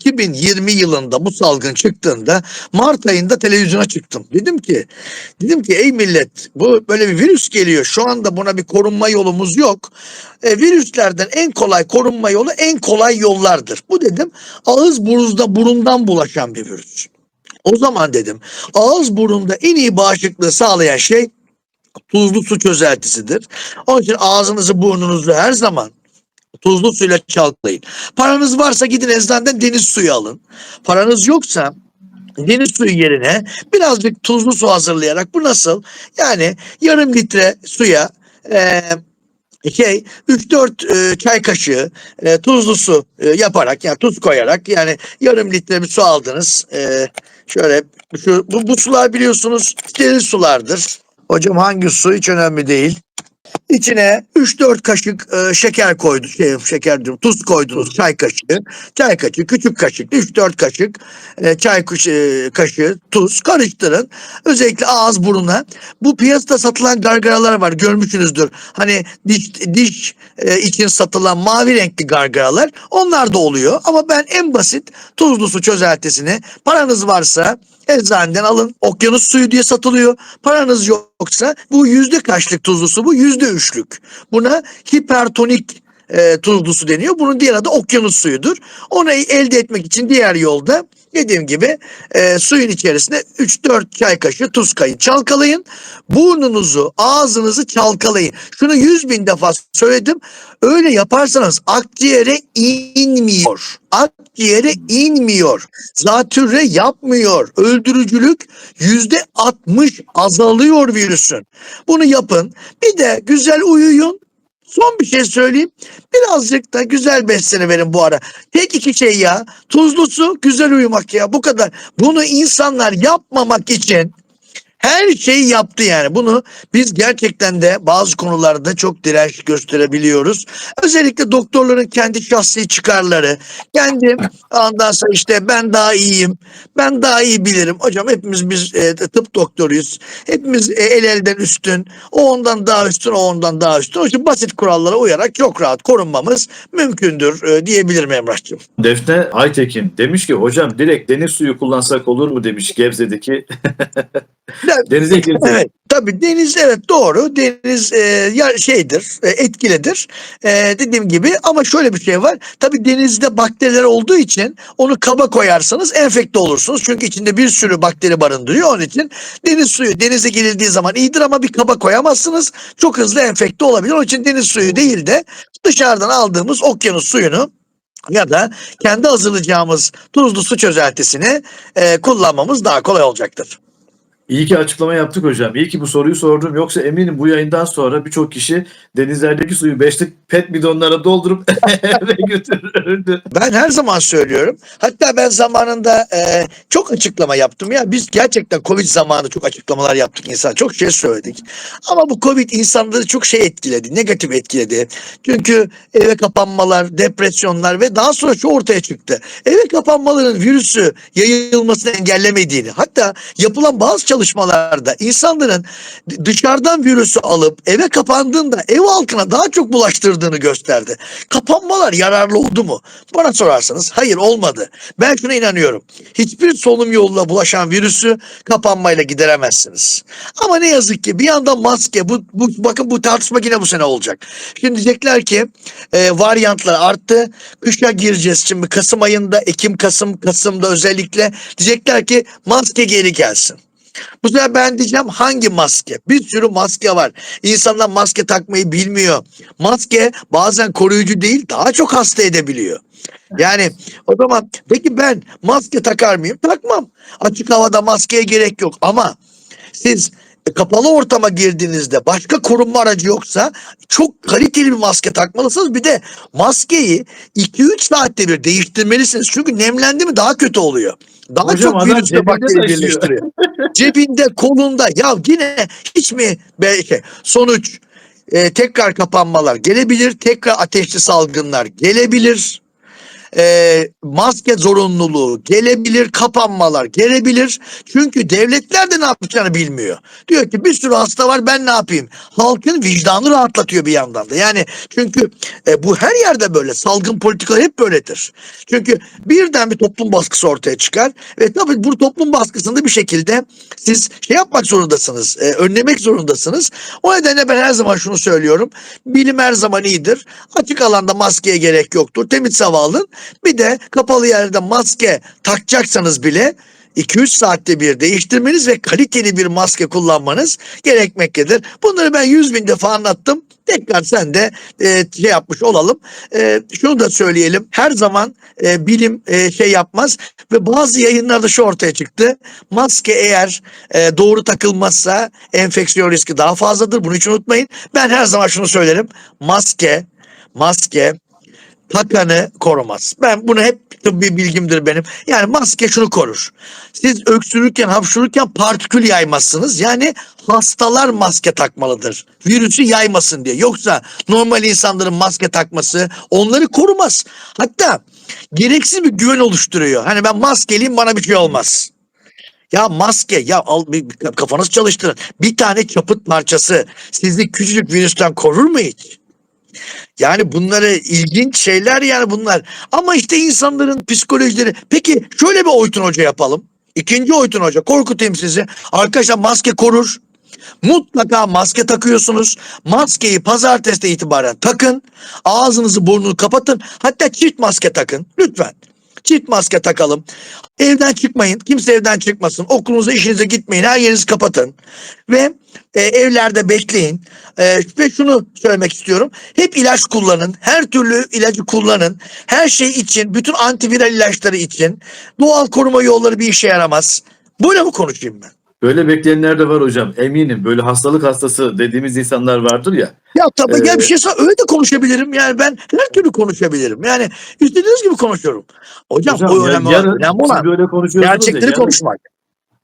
2020 yılında bu salgın çıktığında Mart ayında televizyona çıktım. Dedim ki dedim ki ey millet bu böyle bir virüs geliyor. Şu anda buna bir korunma yolumuz yok. E, virüslerden en kolay korunma yolu en kolay yollardır. Bu dedim ağız buruzda burundan bulaşan bir virüs. O zaman dedim ağız burunda en iyi bağışıklığı sağlayan şey tuzlu su çözeltisidir. Onun için ağzınızı burnunuzu her zaman tuzlu suyla çalkalayın. Paranız varsa gidin eczaneden deniz suyu alın. Paranız yoksa deniz suyu yerine birazcık tuzlu su hazırlayarak bu nasıl? Yani yarım litre suya eee şey 3-4 e, çay kaşığı e, tuzlu su e, yaparak yani tuz koyarak yani yarım litre bir su aldınız. E, şöyle şu, bu, bu sular biliyorsunuz steril sulardır. Hocam hangi su hiç önemli değil. İçine 3-4 kaşık e, şeker koydu, şey, şeker diyorum, tuz koydunuz, çay kaşığı, çay kaşığı, küçük kaşık, 3-4 kaşık e, çay kaşığı, kaşığı tuz karıştırın. Özellikle ağız buruna. Bu piyasada satılan gargaralar var, görmüşsünüzdür. Hani diş, diş e, için satılan mavi renkli gargaralar, onlar da oluyor. Ama ben en basit tuzlu su çözeltisini, paranız varsa eczaneden alın. Okyanus suyu diye satılıyor. Paranız yoksa bu yüzde kaçlık tuzlu su bu? Yüzde üçlük. Buna hipertonik e, tuzlu su deniyor. Bunun diğer adı okyanus suyudur. Onu elde etmek için diğer yolda dediğim gibi e, suyun içerisine 3-4 çay kaşığı tuz kayın. Çalkalayın. Burnunuzu, ağzınızı çalkalayın. Şunu 100 bin defa söyledim. Öyle yaparsanız akciğere inmiyor. Akciğere inmiyor. Zatürre yapmıyor. Öldürücülük yüzde 60 azalıyor virüsün. Bunu yapın. Bir de güzel uyuyun. Son bir şey söyleyeyim. Birazcık da güzel beslene verin bu ara. Tek iki şey ya. Tuzlu su, güzel uyumak ya. Bu kadar. Bunu insanlar yapmamak için her şeyi yaptı yani. Bunu biz gerçekten de bazı konularda çok direnç gösterebiliyoruz. Özellikle doktorların kendi şahsi çıkarları, kendi ondan sonra işte ben daha iyiyim, ben daha iyi bilirim. Hocam hepimiz biz e, tıp doktoruyuz. Hepimiz e, el elden üstün. O ondan daha üstün, o ondan daha üstün. O için basit kurallara uyarak çok rahat korunmamız mümkündür e, diyebilirim Emrah'cığım. Defne Aytekin demiş ki hocam direkt deniz suyu kullansak olur mu demiş Gebze'deki. Denize girdi. Evet. Tabii deniz evet doğru. Deniz e, ya şeydir e, etkilidir. E, dediğim gibi ama şöyle bir şey var. Tabii denizde bakteriler olduğu için onu kaba koyarsanız enfekte olursunuz. Çünkü içinde bir sürü bakteri barındırıyor. Onun için deniz suyu denize girildiği zaman iyidir ama bir kaba koyamazsınız. Çok hızlı enfekte olabilir. Onun için deniz suyu değil de dışarıdan aldığımız okyanus suyunu ya da kendi hazırlayacağımız tuzlu su çözeltisini e, kullanmamız daha kolay olacaktır. İyi ki açıklama yaptık hocam. İyi ki bu soruyu sordum. Yoksa eminim bu yayından sonra birçok kişi denizlerdeki suyu beşlik pet bidonlara doldurup eve götürürdü. Ben her zaman söylüyorum. Hatta ben zamanında e, çok açıklama yaptım ya. Biz gerçekten Covid zamanı çok açıklamalar yaptık insan. Çok şey söyledik. Ama bu Covid insanları çok şey etkiledi. Negatif etkiledi. Çünkü eve kapanmalar, depresyonlar ve daha sonra şu ortaya çıktı. Eve kapanmaların virüsü yayılmasını engellemediğini. Hatta yapılan bazı çalışmalarda insanların dışarıdan virüsü alıp eve kapandığında ev halkına daha çok bulaştırdığını gösterdi. Kapanmalar yararlı oldu mu? Bana sorarsanız hayır olmadı. Ben şuna inanıyorum. Hiçbir solunum yoluyla bulaşan virüsü kapanmayla gideremezsiniz. Ama ne yazık ki bir yandan maske bu, bu bakın bu tartışma yine bu sene olacak. Şimdi diyecekler ki e, varyantlar arttı. Kışa gireceğiz şimdi Kasım ayında Ekim Kasım Kasım'da özellikle diyecekler ki maske geri gelsin. Bu sefer ben diyeceğim hangi maske? Bir sürü maske var. İnsanlar maske takmayı bilmiyor. Maske bazen koruyucu değil daha çok hasta edebiliyor. Yani o zaman peki ben maske takar mıyım? Takmam. Açık havada maskeye gerek yok ama siz kapalı ortama girdiğinizde başka korunma aracı yoksa çok kaliteli bir maske takmalısınız. Bir de maskeyi 2-3 saatte bir değiştirmelisiniz. Çünkü nemlendi mi daha kötü oluyor. Daha Hocam çok virüsle cebinde bakteri taşıyor. birleştiriyor. Cebinde, kolunda. Ya yine hiç mi be- şey, sonuç e, tekrar kapanmalar gelebilir. Tekrar ateşli salgınlar gelebilir. E, maske zorunluluğu gelebilir, kapanmalar gelebilir. Çünkü devletler de ne yapacağını bilmiyor. Diyor ki bir sürü hasta var ben ne yapayım? Halkın vicdanı rahatlatıyor bir yandan da. Yani çünkü e, bu her yerde böyle. Salgın politikalar hep böyledir. Çünkü birden bir toplum baskısı ortaya çıkar ve tabii bu toplum baskısında bir şekilde siz şey yapmak zorundasınız, e, önlemek zorundasınız. O nedenle ben her zaman şunu söylüyorum. Bilim her zaman iyidir. Açık alanda maskeye gerek yoktur. Temiz hava alın. Bir de kapalı yerde maske takacaksanız bile 2-3 saatte bir değiştirmeniz ve kaliteli bir maske kullanmanız gerekmektedir. Bunları ben 100 bin defa anlattım. Tekrar sen de e, şey yapmış olalım. E, şunu da söyleyelim. Her zaman e, bilim e, şey yapmaz ve bazı yayınlarda şu ortaya çıktı. Maske eğer e, doğru takılmazsa enfeksiyon riski daha fazladır. Bunu hiç unutmayın. Ben her zaman şunu söylerim. Maske, maske takanı korumaz. Ben bunu hep tıbbi bilgimdir benim. Yani maske şunu korur. Siz öksürürken, hapşururken partikül yaymazsınız. Yani hastalar maske takmalıdır. Virüsü yaymasın diye. Yoksa normal insanların maske takması onları korumaz. Hatta gereksiz bir güven oluşturuyor. Hani ben maskeliyim bana bir şey olmaz. Ya maske ya al bir, kafanızı çalıştırın. Bir tane çaput parçası sizi küçücük virüsten korur mu hiç? Yani bunları ilginç şeyler yani bunlar. Ama işte insanların psikolojileri. Peki şöyle bir Oytun Hoca yapalım. İkinci Oytun Hoca korkutayım sizi. Arkadaşlar maske korur. Mutlaka maske takıyorsunuz. Maskeyi pazartesi itibaren takın. Ağzınızı burnunu kapatın. Hatta çift maske takın. Lütfen. Çift maske takalım. Evden çıkmayın. Kimse evden çıkmasın. Okulunuza, işinize gitmeyin. Her yerinizi kapatın. Ve e, evlerde bekleyin. E, ve şunu söylemek istiyorum. Hep ilaç kullanın. Her türlü ilacı kullanın. Her şey için, bütün antiviral ilaçları için doğal koruma yolları bir işe yaramaz. Böyle mi konuşayım ben? Böyle bekleyenler de var hocam. Eminim böyle hastalık hastası dediğimiz insanlar vardır ya. Ya tabii ya Ee, bir şey sor- öyle de konuşabilirim. Yani ben her türlü konuşabilirim. Yani istediğiniz gibi konuşuyorum. Hocam, Hocam, o ya önemli, yarın önemli olan böyle ya, gerçekleri yarın, konuşmak.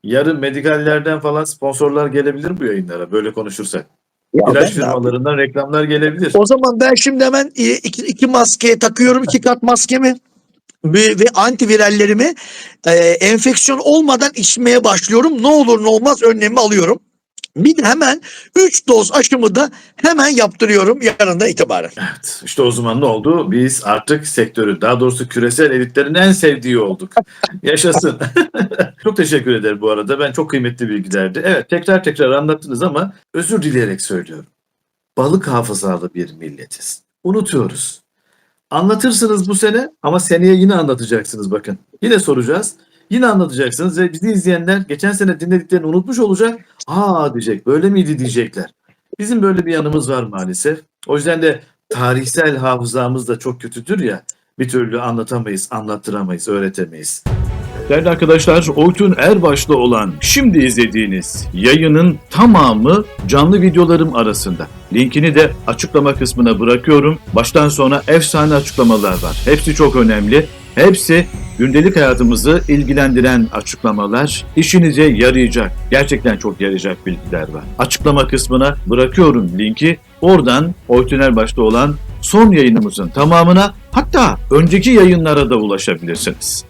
yarın medikallerden falan sponsorlar gelebilir bu yayınlara böyle konuşursak. Ya İlaç firmalarından reklamlar gelebilir. O zaman ben şimdi hemen iki, iki maske takıyorum. iki kat maskemi ve, ve antivirallerimi e, enfeksiyon olmadan içmeye başlıyorum. Ne olur ne olmaz önlemi alıyorum. Bir de hemen 3 doz aşımı da hemen yaptırıyorum yarından itibaren. Evet, işte o zaman ne oldu? Biz artık sektörü, daha doğrusu küresel elitlerin en sevdiği olduk. Yaşasın. çok teşekkür ederim bu arada. Ben çok kıymetli bilgilerdi. Evet, tekrar tekrar anlattınız ama özür dileyerek söylüyorum. Balık hafızalı bir milletiz. Unutuyoruz. Anlatırsınız bu sene ama seneye yine anlatacaksınız bakın. Yine soracağız. Yine anlatacaksınız ve bizi izleyenler geçen sene dinlediklerini unutmuş olacak. Aa diyecek, böyle miydi diyecekler. Bizim böyle bir yanımız var maalesef. O yüzden de tarihsel hafızamız da çok kötüdür ya. Bir türlü anlatamayız, anlattıramayız, öğretemeyiz. Değerli arkadaşlar, Oytun Erbaş'ta olan şimdi izlediğiniz yayının tamamı canlı videolarım arasında. Linkini de açıklama kısmına bırakıyorum. Baştan sona efsane açıklamalar var. Hepsi çok önemli. Hepsi gündelik hayatımızı ilgilendiren açıklamalar. İşinize yarayacak, gerçekten çok yarayacak bilgiler var. Açıklama kısmına bırakıyorum linki. Oradan Oytun Erbaş'ta olan son yayınımızın tamamına hatta önceki yayınlara da ulaşabilirsiniz.